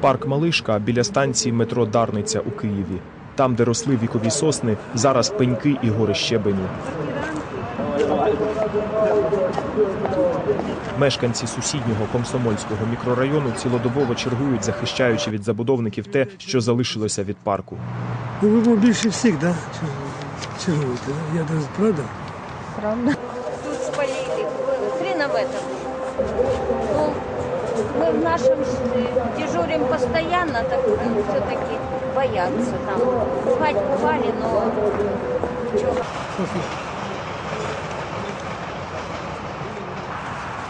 Парк Малишка біля станції метро Дарниця у Києві. Там, де росли вікові сосни, зараз пеньки і гори щебеню. Мешканці сусіднього комсомольського мікрорайону цілодобово чергують, захищаючи від забудовників те, що залишилося від парку. Ну, ви більше всіх, да? Чергуєте? Я даже, правда? мы в нашем э, дежурим постоянно, так все-таки боятся там. Бывать бывали, но чё,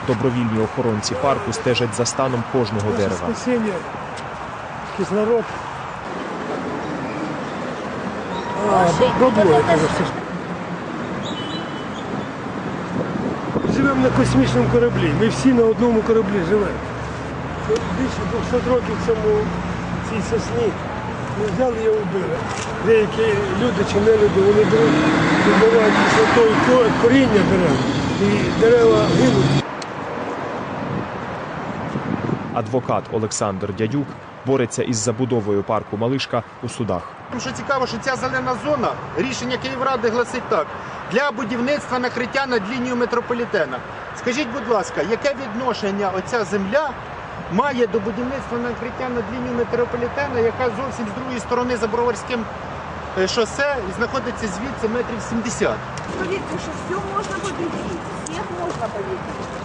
Добровільні охоронці парку стежать за станом кожного дерева. Спасіння, кислород. А, бабло, я кажу, все ж. Живемо на космічному кораблі. Ми всі на одному кораблі живемо. Більше 200 років цьому цій сосні ми взяли і вбили. Деякі люди чи не люди, вони беруть, вбивають кислотою ко- коріння дерев. І дерева гинуть. Адвокат Олександр Дядюк бореться із забудовою парку Малишка у судах. Що цікаво, що ця зелена зона, рішення Київради гласить так: для будівництва накриття над лінією метрополітена. Скажіть, будь ласка, яке відношення оця земля має до будівництва накриття над лінією метрополітена, яка зовсім з другої сторони за Броварським е, шосе і знаходиться звідси метрів 70? Поверьте, что все можно победить. Всех можно победить.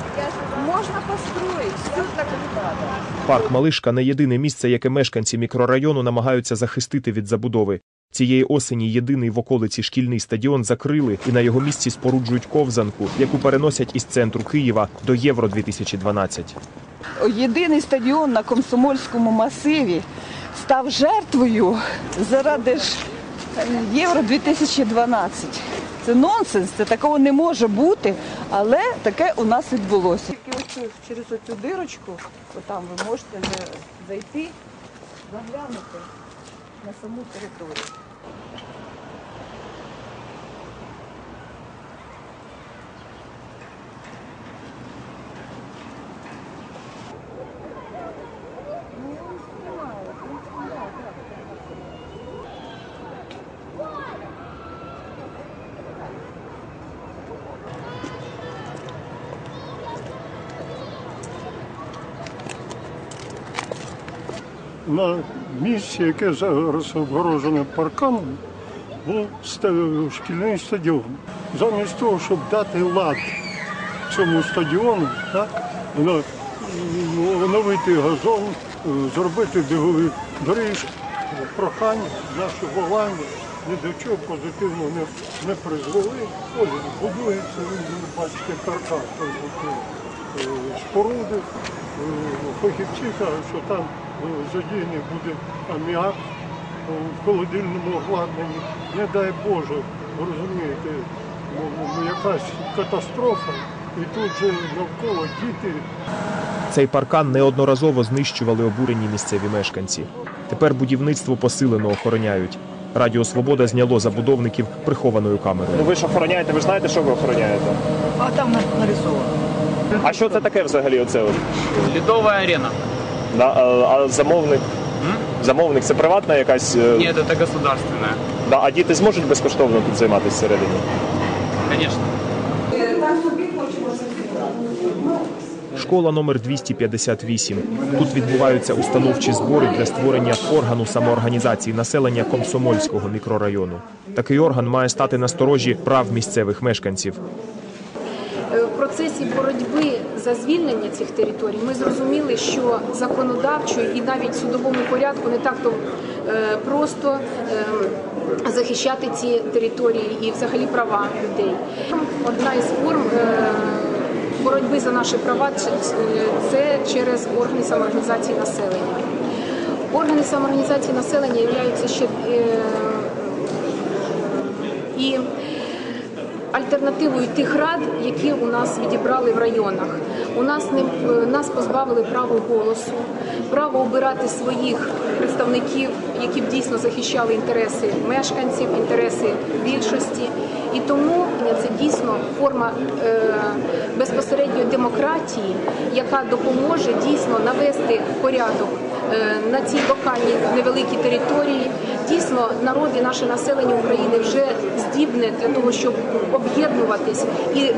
Можно построить. Все так и надо. Парк Малишка не єдине місце, яке мешканці мікрорайону намагаються захистити від забудови. Цієї осені єдиний в околиці шкільний стадіон закрили і на його місці споруджують ковзанку, яку переносять із центру Києва до Євро 2012 Єдиний стадіон на комсомольському масиві став жертвою заради ж е, Євро 2012. Це нонсенс, це такого не може бути, але таке у нас відбулося. Тільки ось через оцю дирочку, отам ви можете зайти, заглянути на саму територію. На місці, яке зараз обгорожене парканом, був шкільний стадіон. Замість того, щоб дати лад цьому стадіону, так, оновити газон, е, зробити бігові доріжки, прохання, наші волання ні до чого позитивно не, не призвели. Ось будується, ви бачите, каркас споруди. Е, Фахівці кажуть, що там е, задіяний буде аміак е, в холодильному обладнанні. Не дай Боже, ви розумієте, ну, ну, якась катастрофа, і тут же навколо діти. Цей паркан неодноразово знищували обурені місцеві мешканці. Тепер будівництво посилено охороняють. Радіо Свобода зняло забудовників прихованою камерою. Ну ви ж охороняєте, ви ж знаєте, що ви охороняєте? А там нарисовано. А що це таке взагалі? Оце от? Ледовая арена. Да, а, а замовник? Замовник це приватна якась. е, Нет, это государственная. Да, а діти зможуть безкоштовно тут займатися всередині? Конечно. Школа номер 258. Тут відбуваються установчі збори для створення органу самоорганізації населення комсомольського мікрорайону. Такий орган має стати на сторожі прав місцевих мешканців. Процесі боротьби за звільнення цих територій ми зрозуміли, що законодавчо і навіть судовому порядку не так то е, просто е, захищати ці території і взагалі права людей. Одна із форм е, боротьби за наші права це- це через органи самоорганізації населення. Органи самоорганізації населення являються ще е, і альтернативою тих рад, які у нас відібрали в районах. У нас не е, нас позбавили права голосу, право обирати своїх представників, які б дійсно захищали інтереси мешканців, інтереси більшості. І тому це дійсно форма е, безпосередньої демократії, яка допоможе дійсно навести порядок е, на цій локальній невеликій території. Дійсно, народ і наше населення України вже здібне для того, щоб об'єднуватись і е,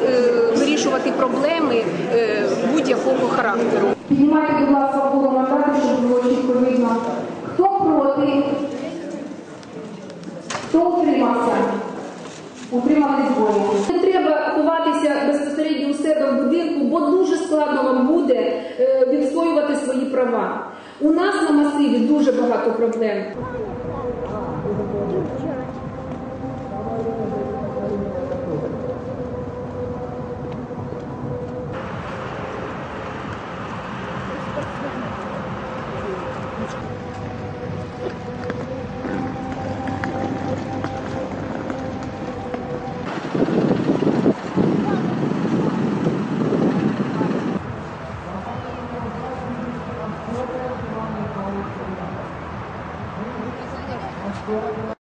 вирішувати проблеми е, будь-якого характеру. Піднімайте, будь ласка, голову мандати, щоб було чітко видно. Хто проти? Хто утримався? Утримались двоє. Не треба ховатися безпосередньо у себе в будинку, бо дуже складно вам буде е, відстоювати свої права. У нас на масиві дуже багато проблем.